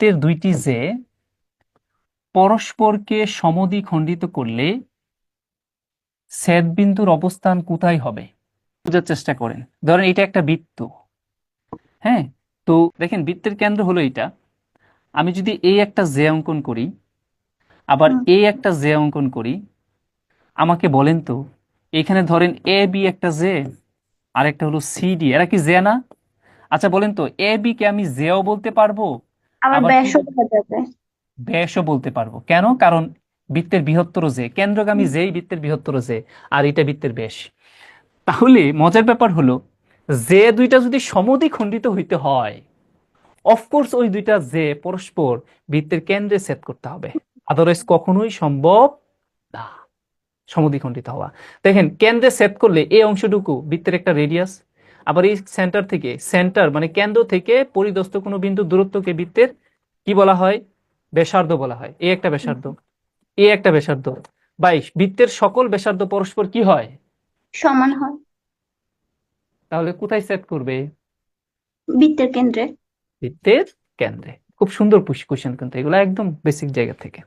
বৃত্তের দুইটি যে পরস্পরকে সমদ্বিখণ্ডিত করলে ছেদবিন্দুর অবস্থান কোথায় হবে? বোঝার চেষ্টা করেন। ধরেন এটা একটা বৃত্ত। হ্যাঁ? তো দেখেন বৃত্তের কেন্দ্র হলো এটা। আমি যদি এই একটা জে অঙ্কন করি আবার। এই একটা জে অঙ্কন করি আমাকে বলেন তো এখানে ধরেন এ বি একটা জে আর একটা হলো সি ডি এরা কি জে না? আচ্ছা বলেন তো এ বি কে আমি জেও বলতে পারব? আবার আবার ব্যাসও বলা যাবে। ব্যাসও বলতে পারব। কেন? কারণ বৃত্তের বৃহত্তর যে কেন্দ্রগামী যেই বৃত্তের বৃহত্তর যে আর এটা বৃত্তের ব্যাস। তাহলে মজার ব্যাপার হলো যে দুইটা যদি সমদ্বিখণ্ডিত হইতে হয় অফকোর্স ওই দুইটা যে পরস্পর বৃত্তের কেন্দ্রে সেট করতে হবে। আদারওয়াইজ কখনোই সম্ভব না সমদ্বিখণ্ডিত হওয়া। দেখেন কেন্দ্রে সেট করলে এই অংশটুকু বৃত্তের একটা রেডিয়াস আবার এই সেন্টার থেকে সেন্টার মানে কেন্দ্র থেকে পরিদস্ত কোনো বিন্দু দূরত্বকে বৃত্তের কি বলা হয়? ব্যাসার্ধ বলা হয়। এ একটা ব্যাসার্ধ এ একটা ব্যাসার্ধ। বাইশ বৃত্তের সকল ব্যাসার্ধ পরস্পর কি হয়? সমান হয়। তাহলে কোথায় সেট করবে? বৃত্তের কেন্দ্রে। বৃত্তের কেন্দ্রে। খুব সুন্দর কোশ্চেন কিন্তু। এগুলো একদম বেসিক জায়গা থেকে।